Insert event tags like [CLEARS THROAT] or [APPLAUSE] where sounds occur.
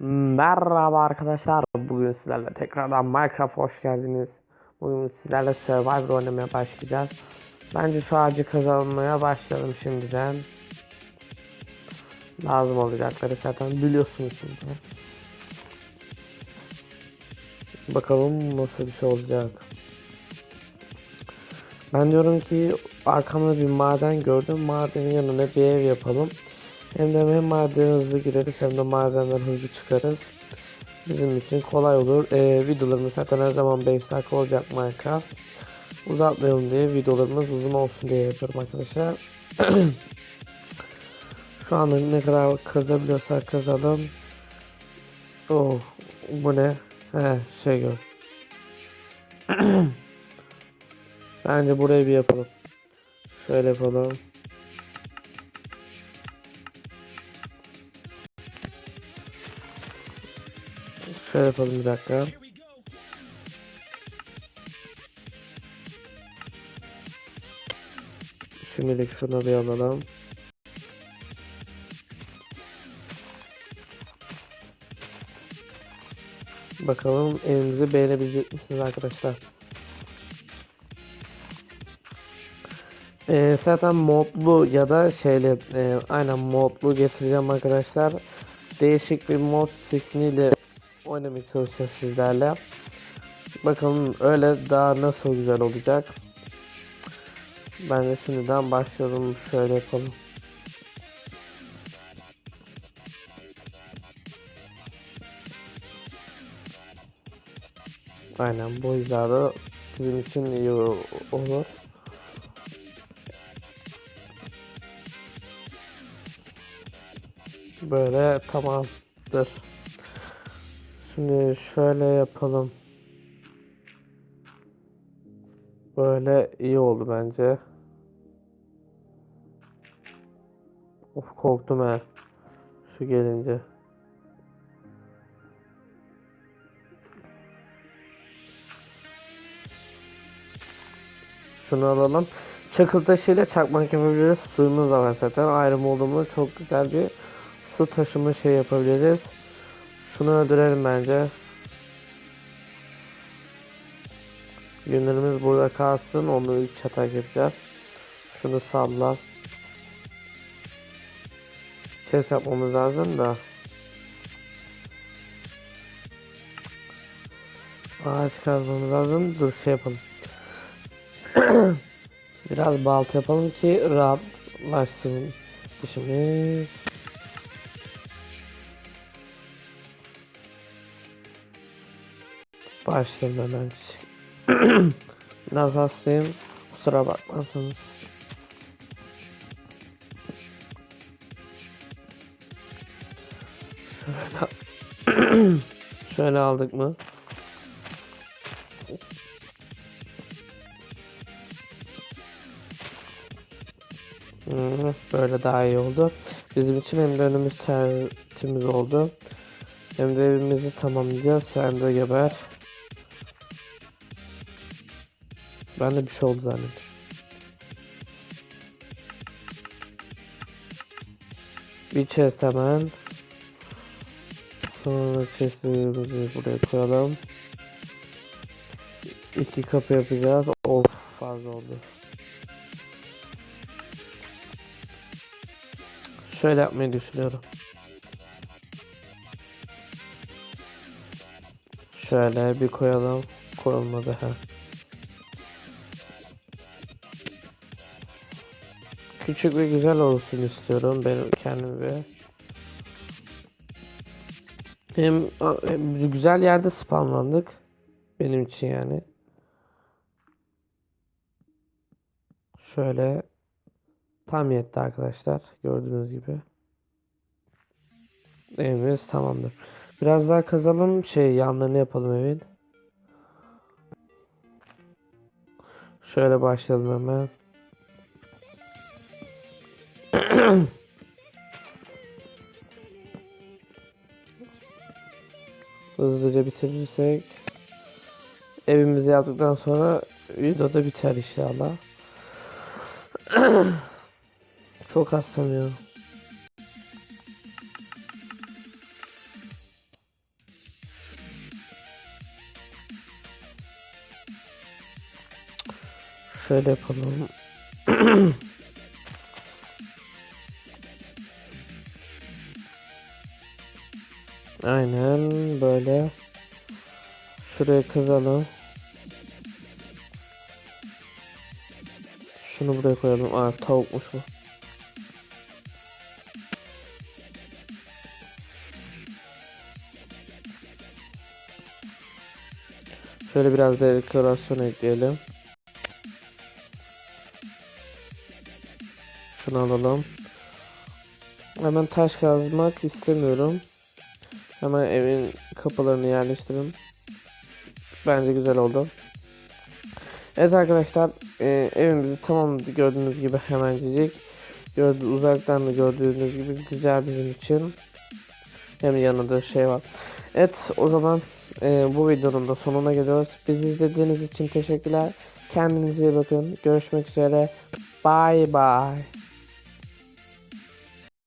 Merhaba arkadaşlar. Bugün sizlerle tekrardan Minecraft hoş geldiniz. Bugün sizlerle Survivor oynamaya başlayacağız. Bence şu ağacı kazanmaya başlayalım şimdiden. Lazım olacakları zaten biliyorsunuz de. Bakalım nasıl bir şey olacak. Ben diyorum ki arkamda bir maden gördüm. Madenin yanına bir ev yapalım. Hem de hem madene hızlı gireriz hem de madenden hızlı çıkarız. Bizim için kolay olur. Ee, videolarımız zaten her zaman 5 dakika olacak Minecraft. Uzatmayalım diye videolarımız uzun olsun diye yapıyorum arkadaşlar. [CLEARS THROAT] Şu anda ne kadar kazabiliyorsak kazalım. Oh, bu ne? He, şey gör. [CLEARS THROAT] Bence burayı bir yapalım. Şöyle yapalım. Şöyle yapalım bir dakika. Şimdilik şunu bir alalım. Bakalım evimizi beğenebilecek misiniz arkadaşlar? Ee, zaten modlu ya da şeyle e, aynen modlu getireceğim arkadaşlar. Değişik bir mod şekliyle oynamaya çalışacağız sizlerle. Bakalım öyle daha nasıl güzel olacak. Ben de şimdiden başlıyorum. Şöyle yapalım. Aynen bu hizada bizim için iyi olur. Böyle tamamdır. Şimdi şöyle yapalım. Böyle iyi oldu bence. Of korktum he. Şu gelince. Şunu alalım. Çakıl taşıyla çakmak yapabiliriz. Suyumuz da var zaten. Ayrım olduğumuz çok güzel bir su taşıma şey yapabiliriz. Şunu öldürelim bence. Günlerimiz burada kalsın. Onu 3 çatak yapacağız. Şunu salla. Ses yapmamız lazım da. Ağaç kazmamız lazım. Dur şey yapalım. [CLEARS THROAT] Biraz balta yapalım ki rahatlaşsın işimiz. Başlayalım hemen. [CLEARS THROAT] Biraz hastayım. Kusura bakmazsanız. Şöyle, [CLEARS THROAT] şöyle aldık mı? Böyle daha iyi oldu. Bizim için hem de önümüz tertemiz oldu. Hem de evimizi tamamlayacağız. Sen de geber. Ben de bir şey oldu zannettim. Bir chest hemen. Sonra chestimizi buraya koyalım. İki kapı yapacağız. Of fazla oldu. Şöyle yapmayı düşünüyorum. Şöyle bir koyalım. Koyulmadı ha. Küçük ve güzel olsun istiyorum benim kendim ve hem, hem güzel yerde spawnlandık benim için yani. Şöyle tam yetti arkadaşlar gördüğünüz gibi. Evimiz tamamdır. Biraz daha kazalım şey yanlarını yapalım evin. Şöyle başlayalım hemen. Hızlıca bitirirsek evimizi yaptıktan sonra videoda biter inşallah. [CLEARS THROAT] Çok az sanıyorum. Şöyle yapalım. [CLEARS THROAT] Aynen böyle. Şuraya kazalım. Şunu buraya koyalım. Aa tavukmuş bu. Şöyle biraz dekorasyon ekleyelim. Şunu alalım. Hemen taş kazmak istemiyorum. Hemen evin kapılarını yerleştirin. Bence güzel oldu. Evet arkadaşlar e, evimizi tamamladık gördüğünüz gibi hemencik. Gördü, uzaktan da gördüğünüz gibi güzel bizim için. Hem yanında şey var. Evet o zaman e, bu videonun da sonuna geliyoruz. Bizi izlediğiniz için teşekkürler. Kendinize iyi bakın. Görüşmek üzere. Bye bye.